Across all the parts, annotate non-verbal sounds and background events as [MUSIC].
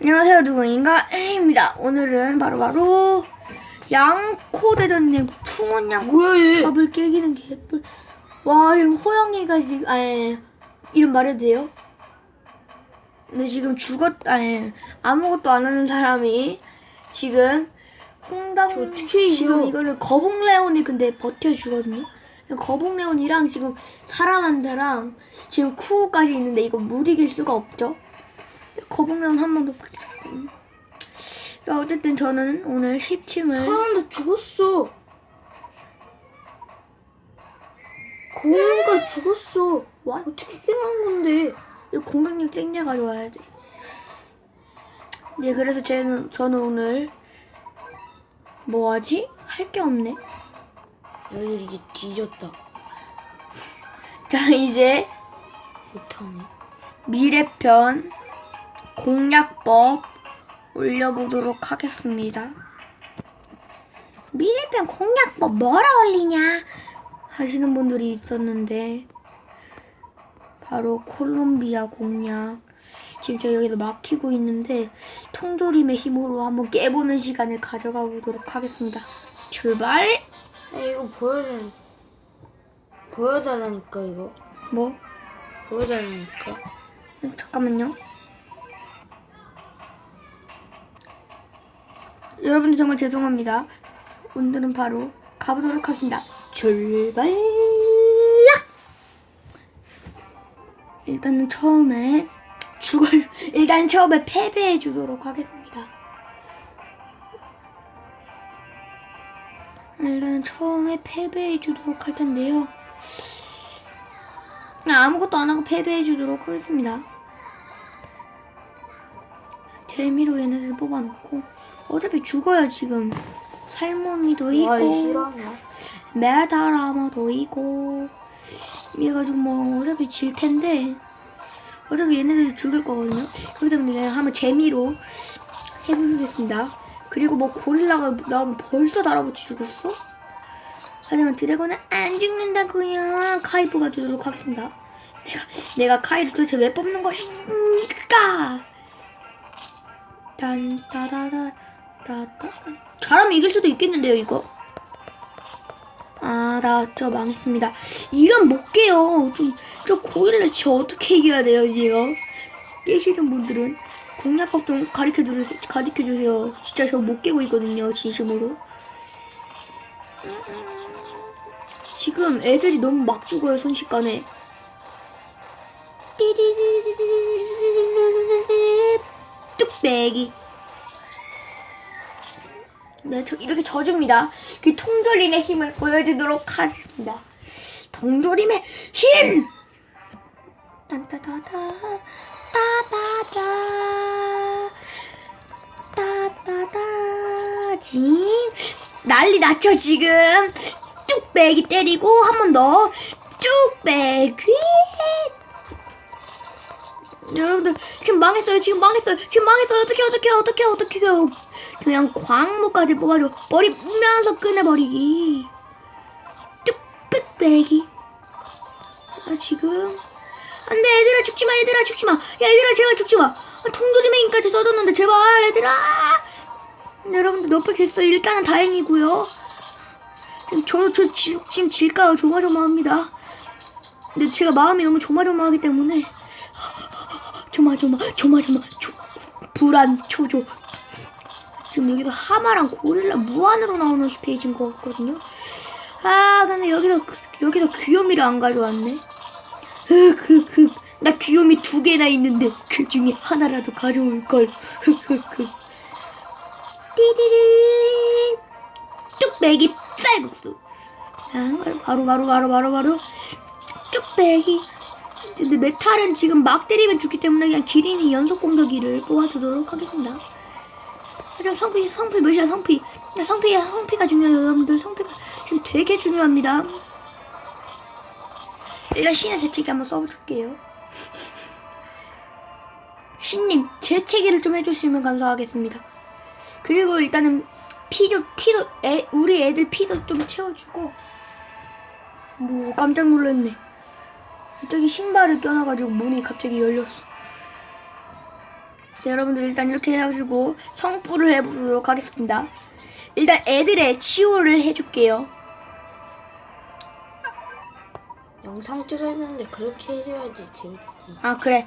안녕하세요. 누구인가? A입니다. 오늘은 바로바로 양코 대전님 풍원 양코 뭐야 얘? 밥을 깨기는 개뿔. 와 이름 호영이가 지금 아예. 이름 말해도 돼요? 근데 지금 죽었 아예. 아무것도 안 하는 사람이 지금 홍당 지금 이겨? 이거를 거북레온이 근데 버텨주거든요. 거북레온이랑 지금 사람한테랑 지금 쿠까지 있는데 이거 못 이길 수가 없죠 거북레온 한 번도 음. 야, 어쨌든 저는 오늘 10층을 사람도 죽었어. 고문가 죽었어. 와 어떻게 깨는 건데? 이 공격력 쨍냐 가져와야 돼. 네, 그래서 저는, 저는 오늘 뭐 하지? 할 게 없네. 너희들 이제 뒤졌다. 자, 이제 못하네. 미래편 공략법 올려보도록 하겠습니다. 미래편 공략법 뭐라 올리냐 하시는 분들이 있었는데 바로 콜롬비아 공략 지금 저 여기서 막히고 있는데 통조림의 힘으로 한번 깨보는 시간을 가져가 보도록 하겠습니다. 출발! 아 이거 보여달 보여달라니까 이거. 뭐? 보여달라니까. 음, 잠깐만요. 여러분들 정말 죄송합니다. 오늘은 바로 가보도록 하겠습니다. 출발! 일단은 처음에 죽을 [LAUGHS] 일단 처음에 패배해 주도록 하겠습니다. 일단 처음에 패배해 주도록 할 텐데요. 나 아무것도 안 하고 패배해 주도록 하겠습니다. 재미로 얘네들 뽑아놓고 어차피 죽어요 지금 이 있고? 메다라마도 있고 이래가지고 뭐 어차피 질 텐데 어차피 얘네들 죽을 거거든요. 그렇기 때문에 그냥 한번 재미로 해보겠습니다. 그리고 뭐 고릴라가 나오면 벌써 달아붙이 죽었어? 하지만 드래곤은 안 죽는다고요. 카이 뽑아주도록 하겠습니다. 내가 내가 카이를 도대체 왜 뽑는 것인가? 딴따다 다 따따 잘하면 이길 수도 있겠는데요 이거. 아, 나 저 망했습니다. 이런 못 깨요. 좀, 저 고릴라 저 어떻게 이겨야 돼요, 이제요? 깨시는 분들은 공략법 좀 가르쳐. 가르쳐 주세요. 진짜 저 못 깨고 있거든요, 진심으로. 지금 애들이 너무 막 죽어요, 순식간에. 뚝배기. 네, 저 이렇게 져줍니다. 그 통조림의 힘을 보여주도록 하겠습니다. 통조림의 힘! 딴따다다, 따다다, 따다다, 징. 난리 났죠, 지금. 뚝배기 때리고, 한 번 더. 뚝배기. 여러분들, 지금 망했어요, 지금 망했어요, 지금 망했어요. 어떡해, 어떡해, 어떡해, 어떡해요. 그냥 광무까지 뽑아줘. 머리 뿌면서 꺼내버리기. 뚝배기. 아, 지금. 안 돼, 얘들아, 죽지 마, 얘들아, 죽지 마. 야, 얘들아, 제발 죽지 마. 아, 통조림의 힘까지 써줬는데, 제발, 얘들아. 네, 여러분들, 됐어. 일단은 다행이고요. 지금 저, 저, 지, 지금 질까요? 조마조마합니다. 근데 제가 마음이 너무 조마조마하기 때문에. 조마조마, 조마조마, 조, 불안, 초조. 지금 여기서 하마랑 고릴라 무한으로 나오는 스테이지인 것 같거든요. 아, 근데 여기서, 여기서 귀요미를 안 가져왔네. 흑흑흑. 나 귀요미 두 개나 있는데 그 중에 하나라도 가져올 걸. 흑흑흑. [LAUGHS] 띠리리. 뚝배기 쌀국수. 아, 바로 바로 바로 바로 바로 뚝배기. 근데 메탈은 지금 막 때리면 죽기 때문에 그냥 기린이 연속 공격기를 뽑아주도록 하겠습니다. 하지만 성피, 성피 몇이야, 성피. 야, 성피야, 성피가 중요해요, 여러분들. 성피가 지금 되게 중요합니다. 일단 신의 재채기 한번 써줄게요. [LAUGHS] 신님, 재채기를 좀 해주시면 감사하겠습니다. 그리고 일단은 피도, 피도, 애, 우리 애들 피도 좀 채워주고. 뭐, 깜짝 놀랐네. 저기 신발을 껴놔가지고 문이 갑자기 열렸어. 자, 여러분들 일단 이렇게 해가지고 성불을 해보도록 하겠습니다. 일단 애들의 치유를 해줄게요. 영상 찍었는데 그렇게 해줘야지 재밌지. 아 그래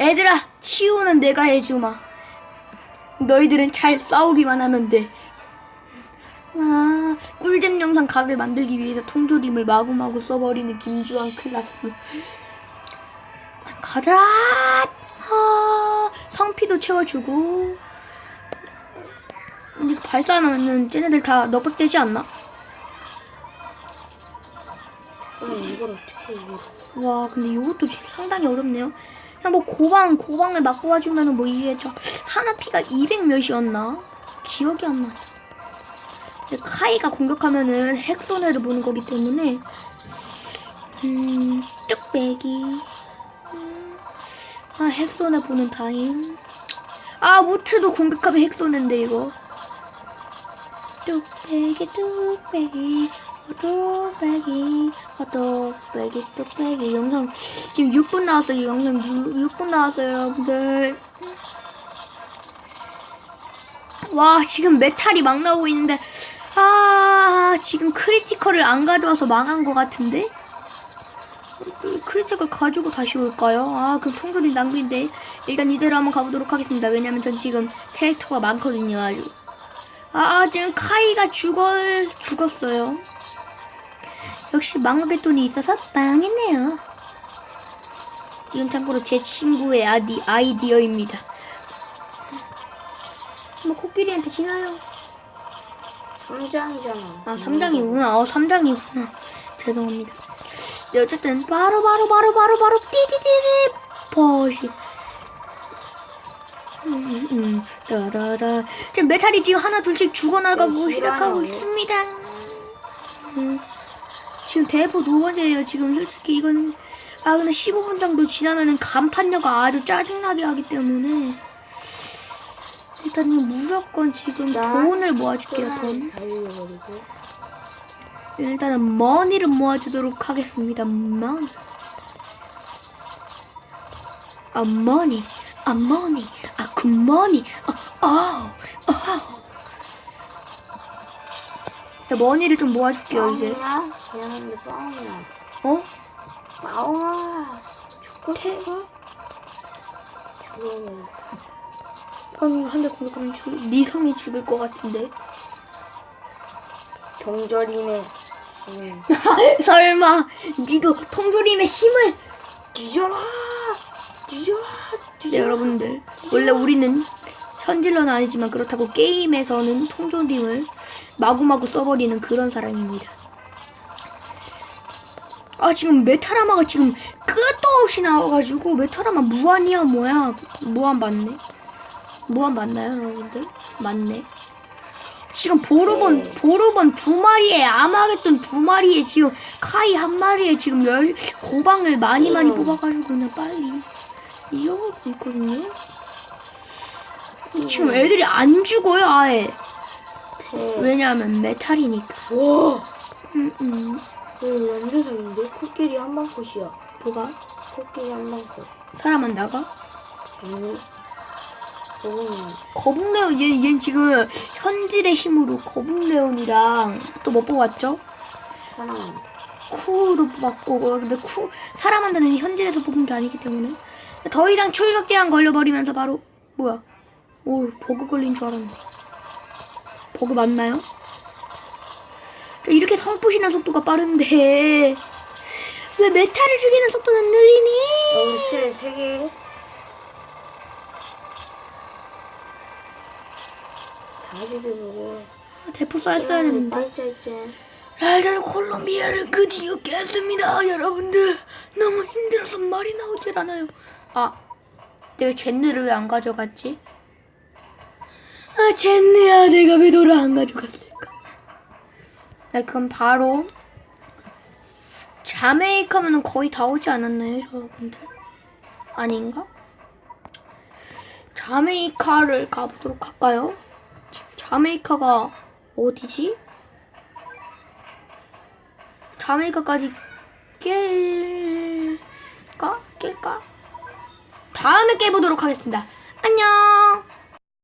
애들아 치유는 내가 해주마 너희들은 잘 싸우기만 하면 돼 아, 꿀잼 영상 각을 만들기 위해서 통조림을 마구마구 써버리는 김주환 클라스 가자 아, 성피도 채워주고 근데 이거 발사하면은 쟤네들 다 너박되지 않나? 그럼 이걸 어떻게 이겨? 와 근데 이것도 상당히 어렵네요. 그냥 뭐 고방 고방을 막 뽑아주면은 뭐 이게 저 하나 피가 200 몇이었나 기억이 안 나. 근데 카이가 공격하면은 핵 손해를 보는 거기 때문에 음 뚝배기 음, 아 핵 손해 보는 타임. 아 무트도 공격하면 핵 손해인데 이거. 뚝배기 뚝배기 어, 뚝배기 어, 뚝배기 뚝배기 영상 지금 6분 나왔어요 영상 6, 분 나왔어요 여러분들 와 지금 메탈이 막 나오고 있는데 아 지금 크리티컬을 안 가져와서 망한 것 같은데 크리티컬 가지고 다시 올까요? 아 그럼 통조림 낭비인데 일단 이대로 한번 가보도록 하겠습니다 왜냐면 전 지금 캐릭터가 많거든요 아주 아, 지금 카이가 죽어, 죽었어요. 역시 망하게 돈이 있어서 망했네요. 이건 참고로 제 친구의 아디, 아이디어입니다. 뭐, 코끼리한테 지나요. 삼장이잖아. 아, 삼장이구나. 어, 삼장이구나. 죄송합니다. 네, 어쨌든, 바로, 바로, 바로, 바로, 바로, 띠디디디, 버시. 음, 음, 음, 따다다. 지금 메탈이 지금 하나, 둘씩 죽어나가고 네, 시작하고. 있습니다. 음, 지금 대포 두 번째예요. 지금 솔직히 이거는. 아, 근데 15분 정도 지나면은 간판녀가 아주 짜증나게 하기 때문에. 일단 이 무조건 지금 자, 돈을 모아줄게요, 돈. 일단은 머니를 모아주도록 하겠습니다. 머니. 아 머니. 아 머니. 아 굿머니. 아 아. 아. 일단 머니를 좀 모아줄게요 이제. 빵이야? 그냥 빵이야. 어? 빵아. 태- 아니 한대 공격하면 죽. 네 성이 죽을 것 같은데. 경절임의 신. [LAUGHS] 설마 니도 통조림의 힘을. 뒤져라! 뒤져라! 네! 여러분들 원래 우리는 현질러는 아니지만 그렇다고 게임에서는 통조림을 마구마구 써버리는 그런 사람입니다. 아 지금 메타라마가 지금 끝도 없이 나와가지고 메타라마 무한이야 뭐야 무한 맞네 무한 맞나요 여러분들 맞네 지금 보르본 네. 보르본 두 마리에 아마겟돈 두 마리에 지금 카이 한 마리에 지금 열 고방을 많이 많이 음. 뽑아가지고 그냥 빨리 이어가고 있거든요. 지금 애들이 안 죽어요 아예 네. 왜냐하면 메탈이니까. 와! 음, 음. 이거 연주성인데? 코끼리 한방 컷이야. 뭐가 코끼리 한방 컷. 사람 안 나가? 아니. 거북레온 얘, 얘 지금 현질의 힘으로 거북레온이랑 또 뭐 뽑았죠? 사랑한다. 쿠로 뽑았고 근데 쿠 사람한테는 현질에서 뽑은 게 아니기 때문에 더 이상 출격 제한 걸려버리면서 바로 뭐야? 오 버그 걸린 줄 알았는데 버그 맞나요? 자, 이렇게 성부시는 속도가 빠른데 왜 메탈을 죽이는 속도는 느리니? 여기 실에 세 개. 다 죽여보고. 대포 쐈어야 되는데 빨짜있지. 일단 콜롬비아를 드디어 깼습니다 여러분들 너무 힘들어서 말이 나오질 않아요 아 내가 젠느를 왜 안 가져갔지? 아 젠느야 내가 왜 너를 안 가져갔을까 나 그럼 바로 자메이카면은 거의 다 오지 않았나요 여러분들 아닌가? 자메이카를 가보도록 할까요? 자메이카가 어디지? 자메이카까지 깰까? 깰까? 다음에 깨보도록 하겠습니다.